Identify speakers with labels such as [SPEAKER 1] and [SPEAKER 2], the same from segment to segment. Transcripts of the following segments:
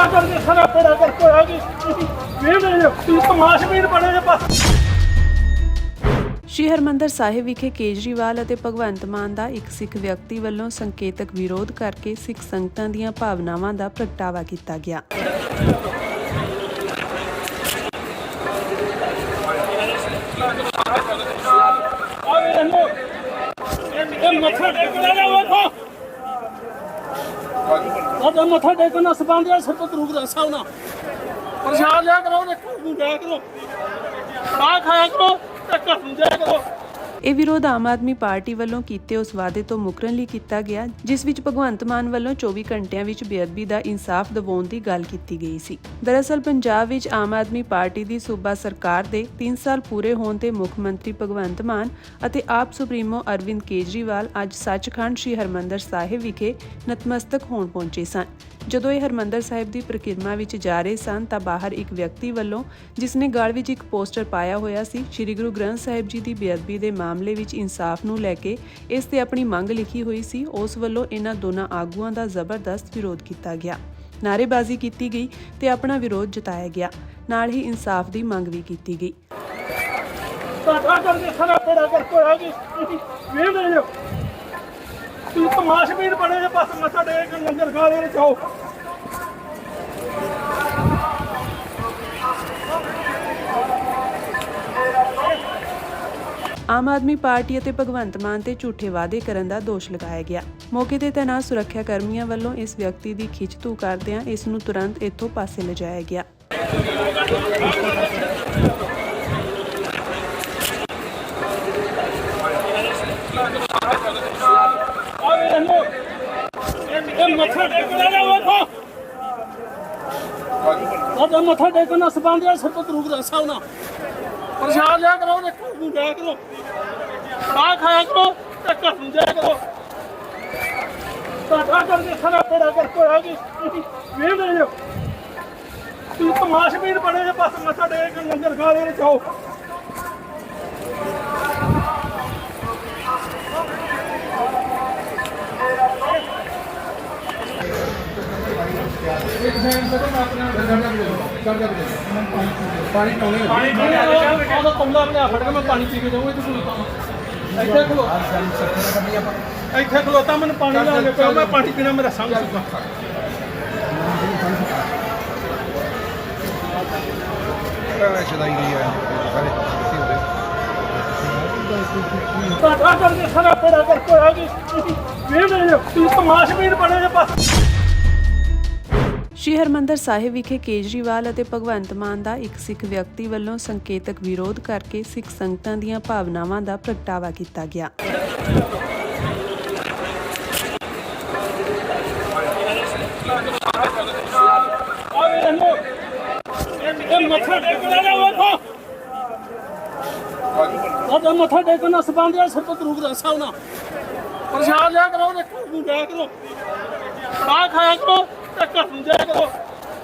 [SPEAKER 1] ਧੱਕਾ ਕਰਕੇ ਸਾਰਾ ਬੇੜਾ ਕਰਕੇ ਹੋਇਆ। ਕਿ ਵੇਖਦੇ ਤੁਸੀਂ ਤਮਾਸ਼ਬੀਨ ਬਣੇ ਜੇ ਬਸ।
[SPEAKER 2] ਸ਼੍ਰੀ ਹਰਮੰਦਰ ਸਾਹਿਬ ਵਿਖੇ ਕੇਜਰੀਵਾਲ ਅਤੇ ਭਗਵੰਤ ਮਾਨ ਦਾ ਇੱਕ ਸਿੱਖ ਵਿਅਕਤੀ ਵੱਲੋਂ ਸੰਕੇਤਕ ਵਿਰੋਧ ਕਰਕੇ ਸਿੱਖ ਸੰਗਤਾਂ ਦੀਆਂ ਭਾਵਨਾਵਾਂ ਦਾ ਪ੍ਰਗਟਾਵਾ ਕੀਤਾ ਗਿਆ
[SPEAKER 1] ਆਵੇ ਇਹਨੂੰ ਇਹ ਮੱਥਾ ਟੇਕਣਾ ਨਾ ਵੇਖੋ ਉਹਦਾ ਮੱਥਾ ਟੇਕਣਾ ਸਬੰਧ ਹੈ ਸਰਪਤ ਰੂਪ ਦਾ ਸਾਹਮਣਾ ਪ੍ਰਸ਼ਾਦ ਲਿਆ ਕਰੋ ਤੇ ਘਰ ਨੂੰ ਜਾਇਆ ਕਰੋ। ਖਾ ਖਾਇਆ ਕਰੋ ਤੇ ਘਰ ਨੂੰ ਜਾਇਆ ਕਰੋ।
[SPEAKER 2] ਇਹ ਵਿਰੋਧ ਆਮ ਆਦਮੀ ਪਾਰਟੀ ਵੱਲੋਂ ਕੀਤੇ ਉਸ ਵਾਅਦੇ ਤੋਂ ਮੁਕਰਨ ਲਈ ਕੀਤਾ ਗਿਆ, ਜਿਸ ਵਿੱਚ ਭਗਵੰਤ ਮਾਨ ਵੱਲੋਂ 24 ਘੰਟਿਆਂ ਵਿੱਚ ਬੇਅਦਬੀ ਦਾ ਇਨਸਾਫ ਦਿਵਾਉਣ ਦੀ ਗੱਲ ਕੀਤੀ ਗਈ ਸੀ। ਦਰਅਸਲ ਪੰਜਾਬ ਵਿੱਚ ਆਮ ਆਦਮੀ ਪਾਰਟੀ ਦੀ ਸੂਬਾ ਸਰਕਾਰ ਦੇ 3 ਸਾਲ ਪੂਰੇ ਹੋਣ ਤੇ ਮੁੱਖ ਮੰਤਰੀ ਭਗਵੰਤ ਮਾਨ ਅਤੇ ਆਪ ਸੁਪਰੀਮੋ ਅਰਵਿੰਦ ਕੇਜਰੀਵਾਲ ਅੱਜ ਸੱਚਖੰਡ ਸ੍ਰੀ ਹਰਮੰਦਰ ਸਾਹਿਬ ਵਿਖੇ ਨਤਮਸਤਕ ਹੋਣ ਪਹੁੰਚੇ ਸਨ। ਜਦੋਂ ਇਹ ਹਰਮੰਦਰ ਸਾਹਿਬ ਦੀ ਪ੍ਰਕਿਰਮਾ ਵਿੱਚ ਜਾ ਰਹੇ ਸਨ ਤਾਂ ਬਾਹਰ ਇੱਕ ਵਿਅਕਤੀ ਵੱਲੋਂ ਜਿਸ ਨੇ ਗਲ ਵਿੱਚ ਇੱਕ ਪੋਸਟਰ ਪਾਇਆ ਹੋਇਆ ਸੀ, ਸ੍ਰੀ ਗੁਰੂ ਗ੍ਰੰਥ ਸਾਹਿਬ ਜੀ ਦੀ ਬੇਅਦਬੀ ਦੇ ਮਾਮਲੇ ਵਿੱਚ ਇਨਸਾਫ ਨੂੰ ਲੈ ਕੇ ਇਸ ਤੇ ਆਪਣੀ ਮੰਗ ਲਿਖੀ ਹੋਈ ਸੀ, ਉਸ ਵੱਲੋਂ ਇਹਨਾਂ ਦੋਨਾਂ ਆਗੂਆਂ ਦਾ ਜ਼ਬਰਦਸਤ ਵਿਰੋਧ ਕੀਤਾ ਗਿਆ। ਨਾਅਰੇਬਾਜ਼ੀ ਕੀਤੀ ਗਈ ਤੇ ਆਪਣਾ ਵਿਰੋਧ ਜਤਾਇਆ ਗਿਆ। ਨਾਲ ਹੀ ਇਨਸਾਫ ਦੀ ਮੰਗ ਵੀ ਕੀਤੀ ਗਈ।
[SPEAKER 1] ਤੁਸੀਂ ਤਮਾਸ਼ਬੀਨ ਬਣੇ ਜੇ ਬਸ ਮੱਥਾ ਟੇਕ ਕੇ ਲੰਗਰ ਖਾ ਰਹੇ ਜਾਓ।
[SPEAKER 2] ਆਮ ਆਦਮੀ ਪਾਰਟੀ ਅਤੇ ਭਗਵੰਤ ਮਾਨ ਤੇ ਝੂਠੇ ਵਾਅਦੇ ਕਰਨ ਦਾ ਦੋਸ਼ ਲਗਾਇਆ ਗਿਆ। ਮੌਕੇ ਤੇ ਤੈਨਾਤ ਸੁਰੱਖਿਆ ਕਰਮੀਆਂ ਵੱਲੋਂ ਇਸ ਵਿਅਕਤੀ ਦੀ ਖਿੱਚਤੂ ਕਰਦਿਆਂ ਇਸ ਨੂੰ ਤੁਰੰਤ ਇੱਥੋਂ ਪਾਸੇ ਲਿਜਾਇਆ ਗਿਆ
[SPEAKER 1] ਆਵੇ ਇਹਨੂੰ ਇਹ ਮੱਥਾ ਟੇਕਣਾ ਨਾ ਵੇਖੋ ਉਹਦਾ ਮੱਥਾ ਟੇਕਣਾ ਸਬੰਧ ਹੈ ਸਰਪਤ ਰੂਪ ਦਾ ਸਾਹਮਣਾ ਪ੍ਰਸ਼ਾਦ ਲਿਆ ਕਰੋ ਤੇ ਘਰ ਨੂੰ ਜਾਇਆ ਕਰੋ। ਖਾ ਖਾਇਆ ਕਰੋ ਤੇ ਘਰ ਨੂੰ ਜਾਇਆ ਕਰੋ। ਧੱਕਾ ਕਰਕੇ ਸਾਰਾ ਬੇੜਾ ਕਰਕੇ ਹੋਇਆ ਕਿ ਵੇਖਦੇ ਜੋ ਤੁਸੀਂ ਤਮਾਸ਼ਬੀਨ ਬਣੇ ਜੇ, ਬਸ ਮੱਥਾ ਟੇਕ ਕੇ ਲੰਗਰ ਖਾ ਰਹੇ ਜਾਓ ਪਾਣੀ ਪਾਣੀ ਉਹਦਾ ਕੌਲਾ ਬਣਾ ਫੜ ਕੇ ਮੈਂ ਪਾਣੀ ਪੀ ਕੇ ਜਾਊਂਗਾ ਤੂੰ ਇੱਥੇ ਖਲੋ। ਇੱਥੇ ਖਲੋਤਾ ਮੈਨੂੰ ਪਾਣੀ ਲਾ ਕੇ ਪਿਓ ਮੈਂ ਪਾਣੀ ਪੀਣਾ ਮੇਰਾ ਸੰਗ ਸੁੱਕਾ
[SPEAKER 3] ਸ਼ਦਾਈ ਗਈ ਹੈ ਸਾਰੇ
[SPEAKER 1] ਧੱਕਾ ਕਰਕੇ ਸਾਰਾ ਬੇੜਾ ਕਰਕੇ ਹੋਇਆ ਕਿ ਵੇਖਦੇ ਜੋ ਤੁਸੀਂ ਤਮਾਸ਼ਬੀਨ ਬਣੇ ਜੇ ਬਸ।
[SPEAKER 2] ਸ਼੍ਰੀ ਹਰਮੰਦਰ ਸਾਹਿਬ ਵਿਖੇ ਕੇਜਰੀਵਾਲ ਅਤੇ ਭਗਵੰਤ ਮਾਨ ਦਾ ਇੱਕ ਸਿੱਖ ਵਿਅਕਤੀ ਵੱਲੋਂ ਸੰਕੇਤਕ ਵਿਰੋਧ ਕਰਕੇ ਸਿੱਖ ਸੰਗਤਾਂ ਦੀਆਂ ਭਾਵਨਾਵਾਂ ਦਾ ਪ੍ਰਗਟਾਵਾ ਕੀਤਾ ਗਿਆ।
[SPEAKER 1] ਉਹਦਾ ਮੱਥਾ ਟੇਕਣਾ ਸਬੰਧ ਸਰਪਤ ਰੂਪ ਦਾ ਸਾਹਮਣਾ ਪ੍ਰਸ਼ਾਦ ਲਿਆ ਕਰੋ ਤੇ ਨੂੰ ਜਾਇਆ ਕਰੋ। ਖਾ ਖਾਇਆ ਕਰੋ। ਤੇ ਘਰ ਨੂੰ ਜਾਇਆ ਕਰੋ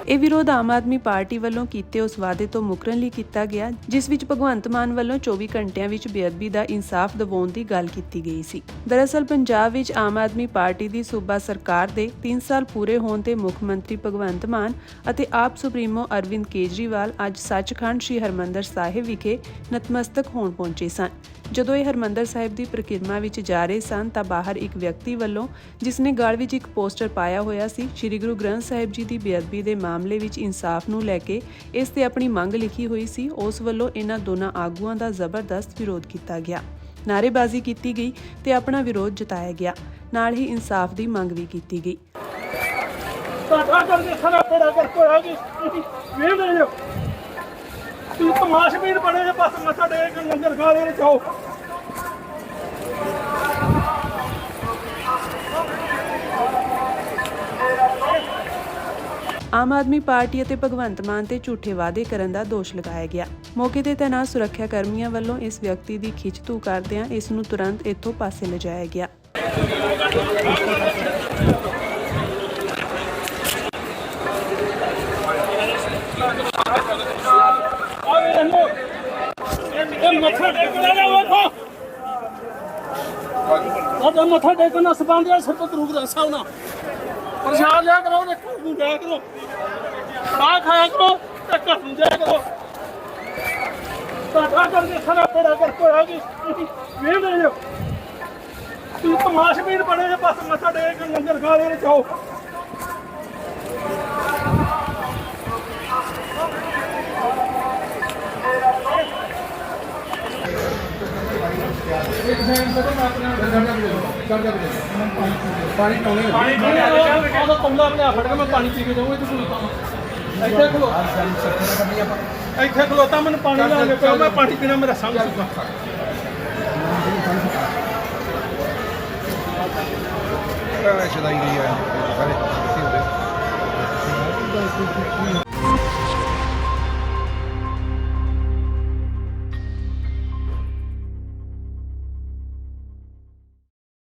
[SPEAKER 2] ਇਹ ਵਿਰੋਧ ਆਮ ਆਦਮੀ ਪਾਰਟੀ ਵੱਲੋਂ ਕੀਤੇ ਉਸ ਵਾਅਦੇ ਤੋਂ ਮੁਕਰਨ ਲਈ ਕੀਤਾ ਗਿਆ, ਜਿਸ ਵਿੱਚ ਭਗਵੰਤ ਮਾਨ ਵੱਲੋਂ 24 ਘੰਟਿਆਂ ਵਿੱਚ ਬੇਅਦਬੀ ਦਾ ਇਨਸਾਫ ਦਿਵਾਉਣ ਦੀ ਗੱਲ ਕੀਤੀ ਗਈ ਸੀ। ਦਰਅਸਲ ਪੰਜਾਬ ਵਿੱਚ ਆਮ ਆਦਮੀ ਪਾਰਟੀ ਦੀ ਸੂਬਾ ਸਰਕਾਰ ਦੇ 3 ਸਾਲ ਪੂਰੇ ਹੋਣ ਤੇ ਮੁੱਖ ਮੰਤਰੀ ਭਗਵੰਤ ਮਾਨ ਅਤੇ ਆਪ ਸੁਪਰੀਮੋ ਅਰਵਿੰਦ ਕੇਜਰੀਵਾਲ ਅੱਜ ਸੱਚਖੰਡ ਸ੍ਰੀ ਹਰਮੰਦਰ ਸਾਹਿਬ ਵਿਖੇ ਨਤਮਸਤਕ ਹੋਣ ਪਹੁੰਚੇ ਸਨ। ਜਦੋਂ ਇਹ ਹਰਮੰਦਰ ਸਾਹਿਬ ਦੀ ਪ੍ਰਕਿਰਮਾ ਵਿੱਚ ਜਾ ਰਹੇ ਸਨ ਤਾਂ ਬਾਹਰ ਇੱਕ ਵਿਅਕਤੀ ਵੱਲੋਂ, ਜਿਸ ਨੇ ਗਲ ਵਿੱਚ ਇੱਕ ਪੋਸਟਰ ਪਾਇਆ ਹੋਇਆ ਸੀ, ਸ੍ਰੀ ਗੁਰੂ ਗ੍ਰੰਥ ਸਾਹਿਬ ਜੀ ਦੀ ਬੇਅਦਬੀ ਦੇ ਮਾਮਲੇ ਵਿੱਚ ਇਨਸਾਫ ਨੂੰ ਲੈ ਕੇ ਇਸ ਤੇ ਆਪਣੀ ਮੰਗ ਲਿਖੀ ਹੋਈ ਸੀ, ਉਸ ਵੱਲੋਂ ਇਹਨਾਂ ਦੋਨਾਂ ਆਗੂਆਂ ਦਾ ਜ਼ਬਰਦਸਤ ਵਿਰੋਧ ਕੀਤਾ ਗਿਆ। ਨਾਅਰੇਬਾਜ਼ੀ ਕੀਤੀ ਗਈ ਤੇ ਆਪਣਾ ਵਿਰੋਧ ਜਤਾਇਆ ਗਿਆ। ਨਾਲ ਹੀ ਇਨਸਾਫ ਦੀ ਮੰਗ ਵੀ ਕੀਤੀ ਗਈ।
[SPEAKER 1] ਧੱਕਾ ਤਮਾਸ਼ਬੀਨ ਬਣੇ ਬਸ ਮੱਥਾ ਟੇਕ ਕੇ ਲੰਗਰ ਖਾ ਰਹੇ ਜਾਓ
[SPEAKER 2] ਆਮ ਆਦਮੀ ਪਾਰਟੀ ਅਤੇ ਭਗਵੰਤ ਮਾਨ ਤੇ ਝੂਠੇ ਵਾਅਦੇ ਕਰਨ ਦਾ ਦੋਸ਼ ਲਗਾਇਆ ਗਿਆ। ਮੌਕੇ ਤੇ ਤੈਨਾਤ ਸੁਰੱਖਿਆ ਕਰਮੀਆਂ ਵੱਲੋਂ ਇਸ ਵਿਅਕਤੀ ਦੀ ਖਿੱਚਤੂ ਕਰਦਿਆਂ ਇਸ ਨੂੰ ਤੁਰੰਤ ਇੱਥੋਂ ਪਾਸੇ ਲਿਜਾਇਆ ਗਿਆ।
[SPEAKER 1] ਮੱਥਾ ਟੇਕਣਾ ਨਾ ਵੇਖੋ ਉਹਦਾ ਮੱਥਾ ਦਾ ਸਾਹਮਣਾ। ਪ੍ਰਸ਼ਾਦ ਲਿਆ ਕਰੋ ਤੇ ਘਰ ਨੂੰ ਜਾਇਆ ਕਰੋ। ਆ ਖਾਇਆ ਕਰੋ ਤੇ ਘਰ ਨੂੰ ਜਾਇਆ ਕਰੋ। ਸਾਡਾ ਕਰਕੇ ਸਾਰਾ ਬੜਾ ਕਰ ਕੋਇਆ ਕਿ ਵੇਖ ਲੈ ਜੋ ਤੂੰ ਤਮਾਸ਼ਬੀਨ ਬਣੇ ਜੇ, ਬਸ ਮੱਥਾ ਟੇਕ ਕੇ ਲੰਗਰ ਖਾ ਲੈ ਚਾਓ
[SPEAKER 3] ਪਾਣੀ ਪਾਉਣੇ
[SPEAKER 1] ਪਾਣੀ ਪੀਣਾ ਉਹਦਾ ਕਮਲਾ ਬਣਾ ਫੜ ਕੇ ਮੈਂ ਪਾਣੀ ਪੀ ਕੇ ਜਾਊਂਗਾ ਤੂੰ ਕੋਈ ਕੰਮ ਇੱਥੇ ਖਲੋਤਾ ਮੈਨੂੰ ਪਾਣੀ ਲਾ ਕੇ ਪਿਆ ਮੈਂ ਪਾਣੀ ਪੀਣਾ ਮੇਰਾ ਸੰਗ ਸੁੱਕਾ
[SPEAKER 3] ਸ਼ਦਾਈ ਦੀ ਹੈ ਸਾਰੇ